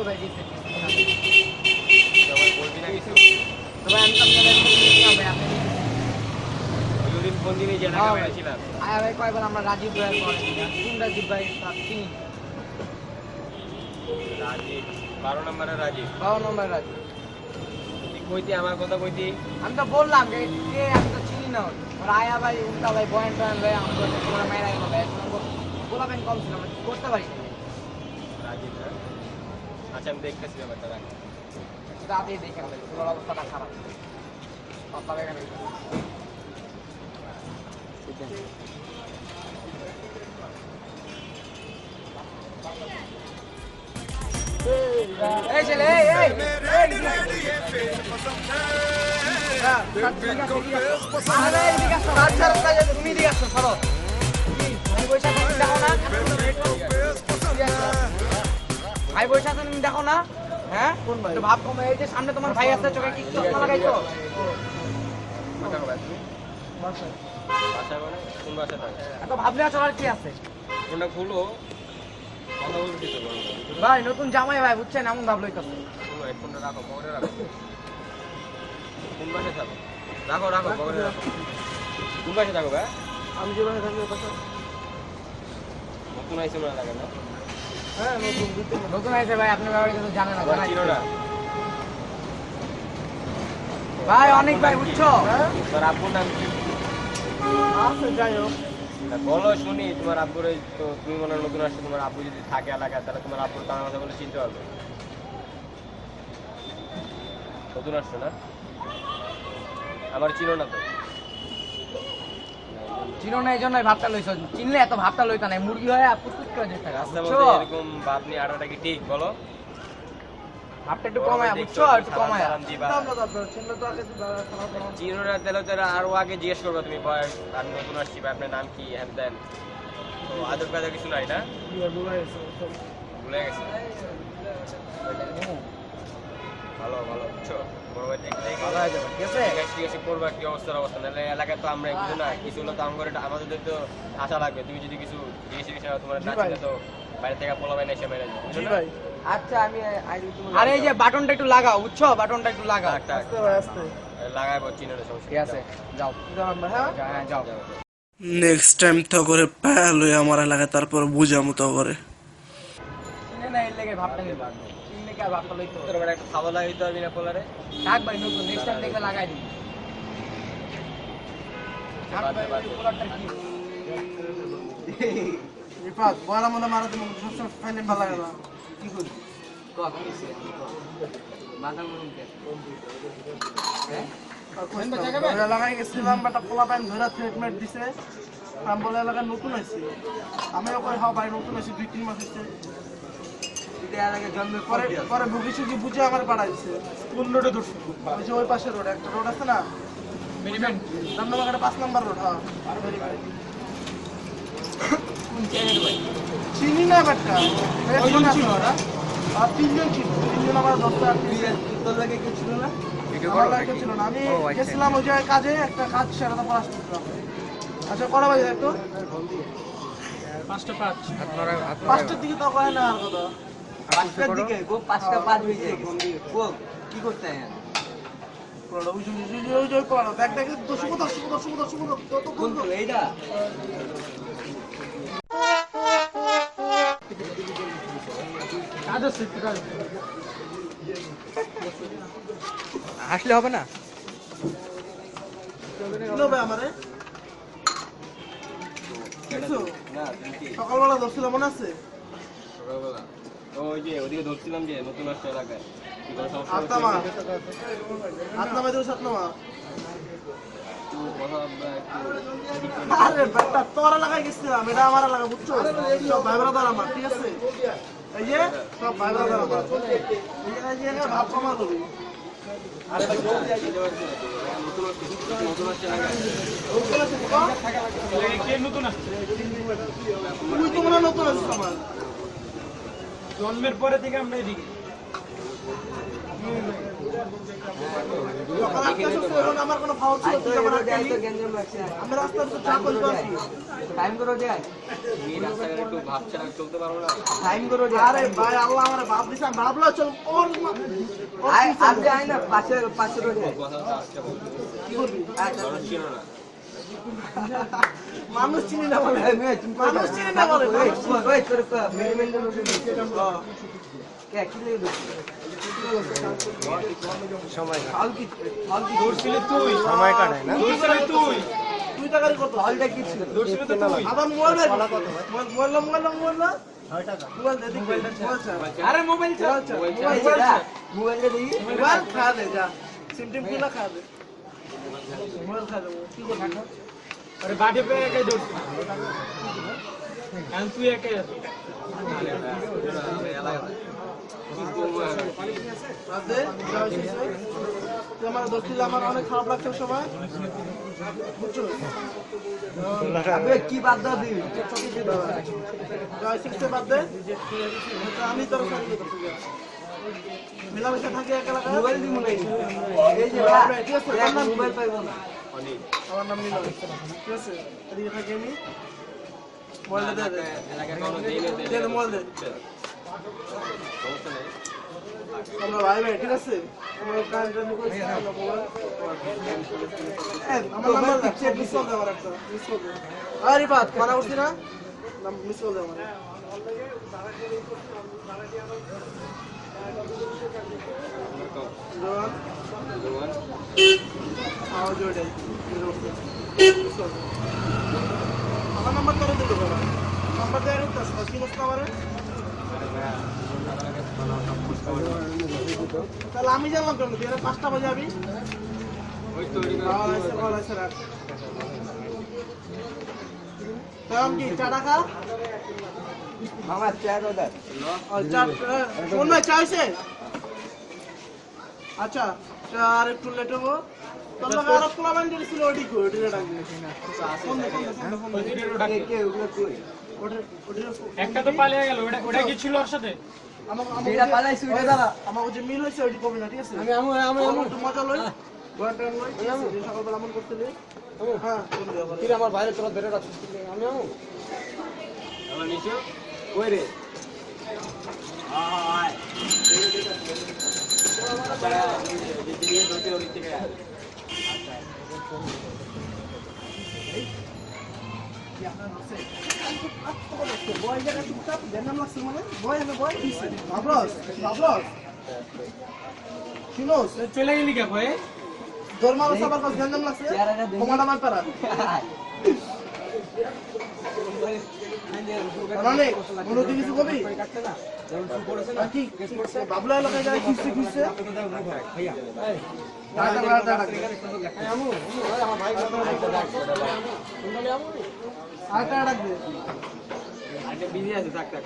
তো ভাই তো ভাই আমি তো আপনাদের ভাই আপনি দুদিন ফোন দিনে যে হ্যাঁ টাকা আয়া ভাই কয়বার আমরা রাজীব ভাইয়ের পরে কোন রাজীব ভাই? চিনি? রাজীব। বারো নম্বরে রাজীব। কইতি আমার কথা কইতি? আমি তো বললাম যে কে আমি তো চিনি না ওর। আয়া ভাই উল্টা ভাই বয়ান টয়ান ভাই আমি বলছি তোমার মায়ের ভাই। কম ছিল আমরা করতে পারি? রাজীব না আচ্ছা আমি দেখতেছি ব্যাপারটা রাখ। রাতেই দেখে ভাই তোমার অবস্থাটা খারাপ। পাপা ভাই এখানে এই ছেলে এই এই এই আরে এদিকে আসো, রাত ছাড়ো, কাজে তুমি এদিকে আসো, ভাই বসে আছে, তুমি দেখো না হ্যাঁ তো ভাব কমে এই যে সামনে তোমার ভাই আছে চোখে কি চশমা লাগাইছো বাসা মানে কোন বাসা থাকে ভাবলে কি আছে খুলো বলবি তো বলো ভাই নতুন জামাই ভাই বুঝছেন এমন হেডফোনটা রাখো পকেটে রাখো কোন বাসা থাকো রাখো রাখো পকেটে রাখো কোন বাসা থাকো ভাই আমি যে ভাই নতুন আইসে মনে লাগে না হ্যাঁ নতুন নতুন আছে ভাই আপনার ব্যাপারে কিছু জানেন না ভাই অনেক ভাই বুঝছ তোর আব্বুর নাম কি? আচ্ছা যাই হোক। বলো শুনি তোমার আব্বুর তো তুমি মনে হয় নতুন আসছো তোমার আব্বু যদি থাকে এলাকায় তাহলে তোমার আব্বুর কথা বলে চিনতে পারবে। নতুন আসছো না? আমার চিনো না তো। চিনো না এই জন্যই ভাবটা লইছো চিনলে এত ভাবটা লইতা নাই মুরগি হয় আর পুতুত করে যেতে রাস্তার বুঝছ এরকম বাপ নিয়ে আটাটা কি ঠিক বলো ভাবটা একটু কমায় বুঝছ একটু কমায় সালাম দিবা। চিনো না তাহলে তো আরও আগে জিজ্ঞেস করবে তুমি ভয় আর নতুন আসছি বা আপনার নাম কি হ্যান ত্যান তো আদর কাদর কিছু নাই না ভুলে গেছি ভালো ভালো বুঝছ বড় ভাই দেখতে দেখে ভালো হয়ে যাবে ঠিক আছে ঠিক আছে ঠিক কি অবস্থার অবস্থা? নাহলে এলাকায় তো আমরা বুঝো না কিছু হলো তো আমার আমাদের তো আশা লাগবে। তুমি যদি কিছু জিজ্ঞেস তোমার না তো বাইরে থেকে পোলা এসে মেরে যাবে আচ্ছা আমি আরে এই যে বাটনটা একটু লাগাও বুঝছ? বাটনটা একটু লাগাও। লাগাইবো চিনের সমস্যা ঠিক আছে যাও। হ্যাঁ? যাও। নেক্সট টাইম তো করে হয়ে আমার এলাকায় তারপর বুঝামো তো করে। না এর লেগে ভাবটা নিবা চিনলে কি আর ভাবটা লইতো তোর একটু খাওয়া লাগাইতে পারবি না পোলারে। থাক ভাই নতুন নেক্সট টাইম দেখলে লাগাই দিবি। থাক কি রিফাত মনে মারা তুমি সবসময় ভালো লাগে না। কি করি মাথা হ্যাঁ? ওই গেছিলাম বাটা পোলা পাইন ধরে ট্রিটমেন্ট দিছে। আমি বলে এলাকায় নতুন আইছি আমিও কই হ্যাঁ ভাই নতুন আইছি দুই তিন মাস হচ্ছে এলাকায় জন্মের পরে পরে বুঝে আমার পাঠাইছে কোন রোডে ধরছি। ওই যে ওই পাশে রোড একটা রোড আছে না? পাঁচ নাম্বার রোড হ্যাঁ। চিনি না ব্যাটটা ছিল ওরা। আর তিনজন ছিল। তিনজন আমার দশটা তোর লাগে কেউ ছিল না? ছিল না। আমি আচ্ছা। গেছিলাম ওই জায়গায় কাজে একটা কাজ সেরে তারপর আসতেছিলাম আচ্ছা কটা বাজে একটু পাঁচটা পাঁচ। পাঁচটার দিকে তো কয় না আর কথা। পাঁচটার দিকে গো পাঁচটা পাঁচ হয়ে যায় গো কি করতে হয় দশ দশ দশ দশ এইটা। আসলে হবে না? সকালবেলা ধরছিল মনে আছে? সকালবেলা। ওই যে ওদিকে ধরছিলাম যে নতুন আসছে এলাকায়। আরে তোর এলাকায় গেছিলাম এটা আমার এলাকা বুঝছ? সব ভাই ব্রাদার আমার ঠিক আছে? এই যে সব ভাই ব্রাদার আমার। এই যে ভাব কমা করবি আরে ভাই, নতুন আসছে, নতুন আসছে, নতুন আসছে এলাকায়। তুই তো মনে নতুন আছিস আমার। জন্মের পরে থেকে আমরা এদিকে। এখন আমার কোনো ফাউল ছিল তুই আমার আটটা নি। আমি রাস্তার তো চা করতে আসি টাইম করে দেয় এই রাস্তাঘাটে একটু ভাবছে না চলতে পারব না? টাইম করে দেয় আরে ভাই আল্লাহ আমার বাপ দিছে ভাবলো চল ওর মা- ওর আয় পিছনে। আজ যায় না পাশে পাশে রোজে কি করবি? মানুষ চিনি না বলে। মানুষ চিনি না বলে। ওই তোর মেরিমেন্ট রোজে কে কি লাগে সময় ফল কি ফল কি ধরছিলি তুই। সময় কাটায় না? ধরছিলি তুই। তুই টাকারই কত ফলটা কি ছিল ধরছিলি তো তুই। আবার mobile mobile mobile mobile mobile mobile আরে মোবাইল মোবাইল খা দে যা। সিম টিম খা দে। আমার দোষ দিলে আমার অনেক খারাপ লাগছে সময় বুঝছ কি বাদ দাও দিবি বাদ দে। তো আমি তোর মিলামিশা থাকি এক মোবাইল দিব না এই যে? মোবাইল পাইবো না। আমার নাম নীল। ঠিক আছে? এদিকে থাকি আমি। মোবাইলটা দে মোবাইল দে। আমরা ভাই ভাই ঠিক আছে? আমরা কাজ টাজ করেছি আমরা মোবাইল এই, আমার নাম্বার দিচ্ছে মিস কল দে আমার একটা। মিস কল দে আরে বাদ মানা করছি না? নাম মিস কল আমার আমার নাম্বার তোরে দিতে নাম্বার দেয় কি বলতে পারে তাহলে আমি জানলাম কেন তুই পাঁচটা বাজে আমি কি চা টাকা আমার চেয়ার ওদের ও, চা আহ, ভাই চা হয়েছে? আচ্ছা আর একটু লেট হব। ফোন ফোন ফোন ফোন একটা তো পালিয়ে গেল ওটা ওটা কি ছিল ওর সাথে? যে মিল হয়েছে কবি না ঠিক আছে? আমি আমি একটু মজা লই। সকালবেলা আমন হ্যাঁ ফোন। কিরে আমার বাইরে তোরা ধরে রাখছিস আমি আমি নিচে? রে বয় জায়গা চুপচাপ জ্যান্ডাম লাগছে মানে বয় আমি বয় দিছে বাবলস বাবলস শুনোস চলে গেলি কে ভাই? তোর মানুষ আবার কাছে জ্যান্ডাম লাগছে? চেহারাটা দেখি। কমাটা কিছু কবি? বাবলা এলাকায় যায় ডাকবে আরেকটা বিজি আছে থাক থাক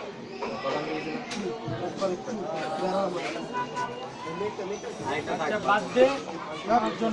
বাদ দে। পাঁচজন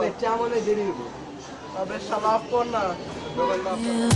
Mettiamone di rivo. Vabbè, sarà con... Dove è andato?